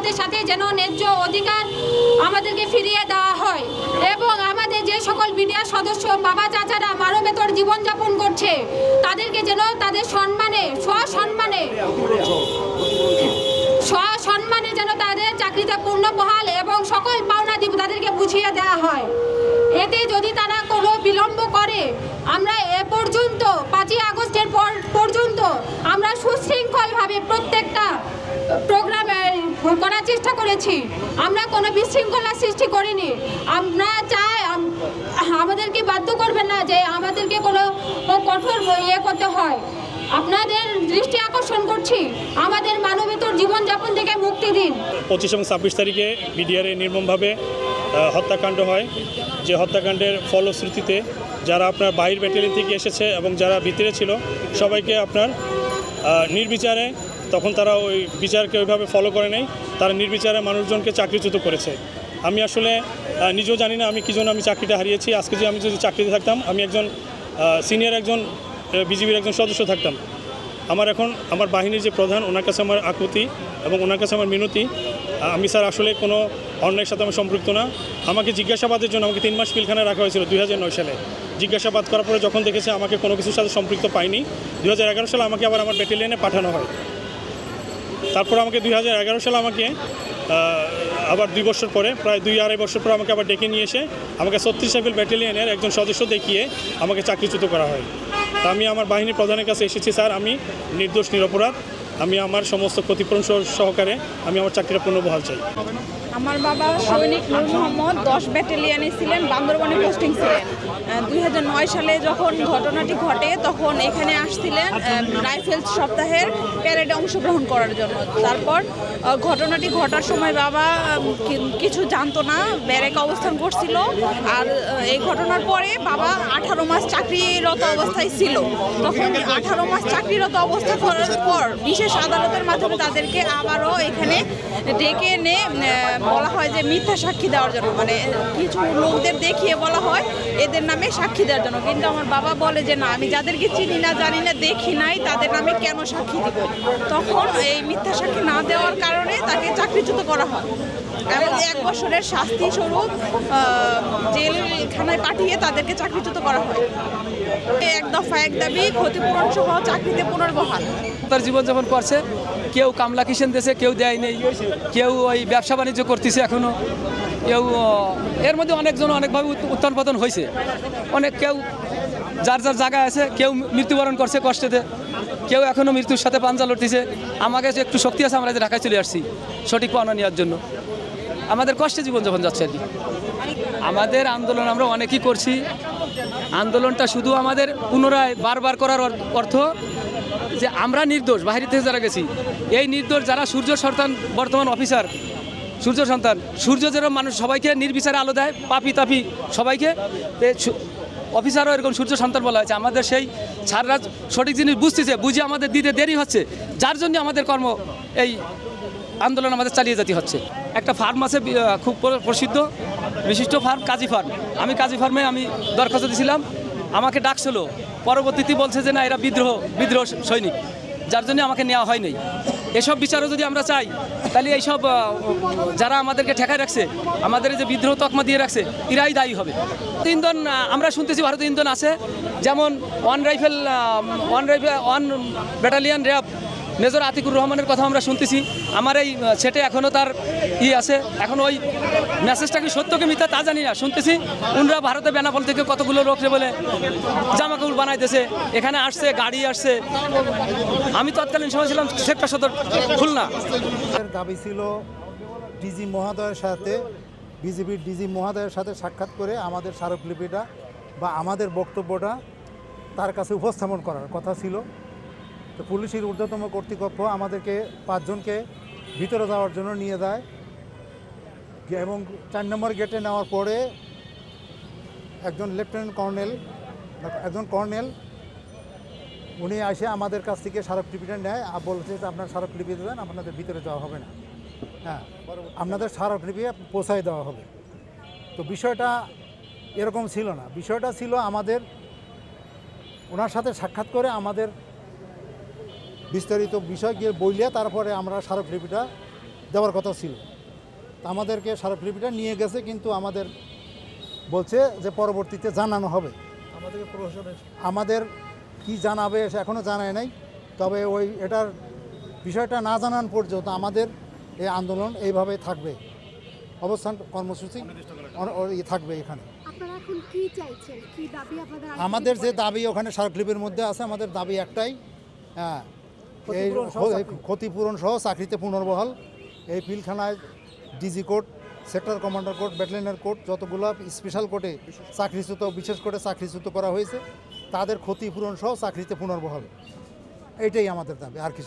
আমাদের সাথে যেন ন্যায্য অধিকার আমাদেরকে ফিরিয়ে দেওয়া হয়। এবং আমাদের যে সকল মিডিয়ার সদস্য, বাবা চাচারা মানবেতর জীবনযাপন করছে, তাদেরকে যেন তাদের সম্মানে সসম্মানে সসম্মানে যেন তাদের চাকরিতে পূর্ণ বহাল এবং সকল পাওনা দিব তাদেরকে বুঝিয়ে দেওয়া হয়। এতে যদি তারা কোনো বিলম্ব করে, আমরা এ পর্যন্ত পাঁচই আগস্টের পর পর্যন্ত আমরা সুশৃঙ্খলভাবে করার চেষ্টা করেছি। আমরা কোনো বিশৃঙ্খলা সৃষ্টি করিনি। আমরা চাই আম- আমাদেরকে বাধ্য করবেন না যে আমাদেরকে কোনো কঠোর ইয়ে করতে হয়। আপনাদের দৃষ্টি আকর্ষণ করছি। আমাদের মানবেতর জীবনযাপন থেকে মুক্তি দিন। পঁচিশ এবং ছাব্বিশ তারিখে বিডিআরে নির্মমভাবে হত্যাকাণ্ড হয়। যে হত্যাকাণ্ডের ফলশ্রুতিতে যারা আপনার বাইর ব্যাটালিয়ন থেকে এসেছে এবং যারা ভিতরে ছিল, সবাইকে আপনার নির্বিচারে তখন তারা ওই বিচারকে ওইভাবে ফলো করে নেই। তারা নির্বিচারে মানুষজনকে চাকরিচ্যুত করেছে। আমি আসলে নিজেও জানি না আমি কী জন্য আমি চাকরিটা হারিয়েছি। আজকে যে আমি যদি চাকরিতে থাকতাম, আমি একজন সিনিয়র একজন বিজিবির একজন সদস্য থাকতাম। আমার এখন, আমার বাহিনীর যে প্রধান, ওনার কাছে আমার আকুতি এবং ওনার কাছে আমার মিনতি। আমি স্যার আসলে কোনো অন্যায়ের সাথে আমি সম্পৃক্ত না। আমাকে জিজ্ঞাসাবাদের জন্য আমাকে তিন মাস পিলখানায় রাখা হয়েছিল দুই হাজার নয় সালে। জিজ্ঞাসাবাদ করার পরে যখন দেখেছে আমাকে কোনো কিছুর সাথে সম্পৃক্ত পাইনি দু হাজার এগারো সালে আমাকে আবার আমার ব্যাটালিয়নে পাঠানো হয়। তারপর আমাকে দু হাজার এগারো সালে আমাকে আবার দুই বছর পরে, প্রায় দুই আড়াই বছর পরে আমাকে আবার ডেকে নিয়ে এসে আমাকে ছত্রিশ সাইকেল ব্যাটালিয়নের একজন সদস্য দেখিয়ে আমাকে চাকরিচ্যুত করা হয়। তা আমি আমার বাহিনীর প্রধানের কাছে এসেছি, স্যার, আমি নির্দোষ, নিরপরাধ, আমি আমার সমস্ত ক্ষতিপূরণ সহকারে আমি আমার চাকরিটা পুনর্বহাল চাই। আমার বাবা সৈনিক নূর মোহাম্মদ দশ ব্যাটালিয়ানে ছিলেন, বান্দরবনে পোস্টিং ছিলেন। দু হাজার নয় সালে যখন ঘটনাটি ঘটে, তখন এখানে আসছিলেন রাইফেলস সপ্তাহের প্যারেডে অংশগ্রহণ করার জন্য। তারপর ঘটনাটি ঘটার সময় বাবা কিছু জানতো না, ব্যারেক অবস্থান করছিল। আর এই ঘটনার পরে বাবা আঠারো মাস চাকরিরত অবস্থায় ছিল। তখন আঠারো মাস চাকরিরত অবস্থা করার পর বিশেষ আদালতের মাধ্যমে তাদেরকে আবারও এখানে ডেকে এনে বলা হয় যে মিথ্যা সাক্ষী দেওয়ার জন্য। মানে কিছু লোকদের দেখিয়ে বলা হয় এদের নামে সাক্ষী দেওয়ার জন্য। কিন্তু আমার বাবা বলে যে, না, আমি যাদেরকে চিনি না, জানি না, দেখি নাই, তাদের নামে কেন সাক্ষী দিব? তখন এই মিথ্যা সাক্ষী না দেওয়ার কারণে তাকে চাকরিচ্যুত করা হয়। এবং এক বছরের শাস্তি স্বরূপ জেলখানায় পাঠিয়ে তাদেরকে চাকরিচ্যুত করা হয়। এক দফা এক দাবি, ক্ষতিপূরণ সহ চাকরিতে পুনর্বহাল। তার জীবনযাপন করছে। কেউ কামলা কিষেন দেশে কেউ দেয় নেই। কেউ ওই ব্যবসা বাণিজ্য করতেছে এখনও কেউ এর মধ্যে অনেকজন অনেকভাবে উত- উত্থান পতন হয়েছে। অনেক কেউ, যার যার জায়গায় আছে, কেউ মৃত্যুবরণ করছে কষ্টেতে। কেউ এখনও মৃত্যুর সাথে পাঞ্জা লড়তেছে। আমাকে যে একটু শক্তি আছে, আমরা যে ঢাকায় চলে আসছি, সঠিক পাওনা নেওয়ার জন্য। আমাদের কষ্টে জীবনযাপন যাচ্ছে আর কি। আমাদের আন্দোলন আমরা অনেকই করছি। আন্দোলনটা শুধু আমাদের পুনরায় বারবার করার অর্থ যে আমরা নির্দোষ, বাহির থেকে যারা গেছি, এই নির্দোষ যারা সূর্য সন্তান, বর্তমান অফিসার, সূর্য সন্তান, সূর্য যেরকম মানুষ, সবাইকে নির্বিচারে আলো দেয়, পাপি তাপি সবাইকে। অফিসারও এরকম সূর্য সন্তান বলা হয়েছে। আমাদের সেই সাররা সঠিক জিনিস বুঝতেছে, বুঝে আমাদের দিতে দেরি হচ্ছে। যার জন্য আমাদের কর্ম এই আন্দোলন আমাদের চালিয়ে যেতে হচ্ছে। একটা ফার্ম আছে খুব প্রসিদ্ধ, বিশিষ্ট ফার্ম কাজী ফার্ম আমি কাজী ফার্মে আমি দরখাস্ত দিয়েছিলাম আমাকে ডাকছিল। পরবর্তীতে বলছে যে, না, এরা বিদ্রোহ বিদ্রোহ সৈনিক। যার জন্য আমাকে নেওয়া হয়নি এসব বিচারও যদি আমরা চাই, তাহলে এইসব যারা আমাদেরকে ঠেকায় রাখছে, আমাদের যে বিদ্রোহ তকমা দিয়ে রাখছে, এরাই দায়ী হবে। ইন্ধন আমরা শুনতেছি ভারতীয় ইন্ধন আছে। যেমন one rifle one rifle one battalion RAB major Atiqur রহমানের কথা আমরা শুনতেছি। আমার এই সেটে এখনও তার ই আছে। এখন ওই মেসেজটা কি সত্য কি মিথ্যা তা জানি না। শুনতেছি, উনরা ভারতে বেনাপল থেকে কতগুলো লোকরে বলে জামা কাপড় বানাইতেছে, এখানে আসছে, গাড়ি আসছে। আমি তৎকালীন সময় ছিলাম সেক্টর সদর, খুলনা। দাবি ছিল ডিজি মহোদয়ের সাথে বিজেপির ডিজি মহোদয়ের সাথে সাক্ষাৎ করে আমাদের স্মারকলিপিটা বা আমাদের বক্তব্যটা তার কাছে উপস্থাপন করার কথা ছিল। তো পুলিশের ঊর্ধ্বতম কর্তৃপক্ষ আমাদেরকে পাঁচজনকে ভিতরে যাওয়ার জন্য নিয়ে যায়। এবং চার নম্বর গেটে নেওয়ার পরে একজন লেফটেন্যান্ট কর্নেল, একজন কর্নেল, উনি এসে আমাদের কাছ থেকে স্মারকলিপিটা নেয় আর বলছে যে আপনার স্মারকলিপি দেবেন, আপনাদের ভিতরে যাওয়া হবে না। হ্যাঁ আপনাদের স্মারকলিপি পৌঁছায় দেওয়া হবে। তো বিষয়টা এরকম ছিল না। বিষয়টা ছিল আমাদের, ওনার সাথে সাক্ষাৎ করে আমাদের বিস্তারিত বিষয় গিয়ে বইলে তারপরে আমরা স্মারকলিপিটা দেওয়ার কথা ছিল। তা আমাদেরকে স্মারকলিপিটা নিয়ে গেছে কিন্তু আমাদের বলছে যে পরবর্তীতে জানানো হবে। আমাদেরকে আমাদের কি জানাবে সে এখনও জানায় নাই তবে ওই এটার বিষয়টা না জানান পর্যন্ত আমাদের এই আন্দোলন এইভাবে থাকবে। অবস্থান কর্মসূচি থাকবে এখানে। আপনারা এখন কি চাইছেন? কি দাবি আপনাদের আজকে আমাদের যে দাবি ওখানে স্মারকলিপির মধ্যে আছে আমাদের দাবি একটাই হ্যাঁ এই ক্ষতিপূরণ সহ চাকরিতে পুনর্বহাল। এই পিলখানায় DG court sector commander court ব্যাটালিয়নের court যতগুলো স্পেশাল কোর্টে চাকরিচ্যুত বিশেষ করে চাকরিচ্যুত করা হয়েছে তাদের ক্ষতিপূরণ সহ চাকরিতে পুনর্বহাল। এটাই আমাদের দাবি আর কিছু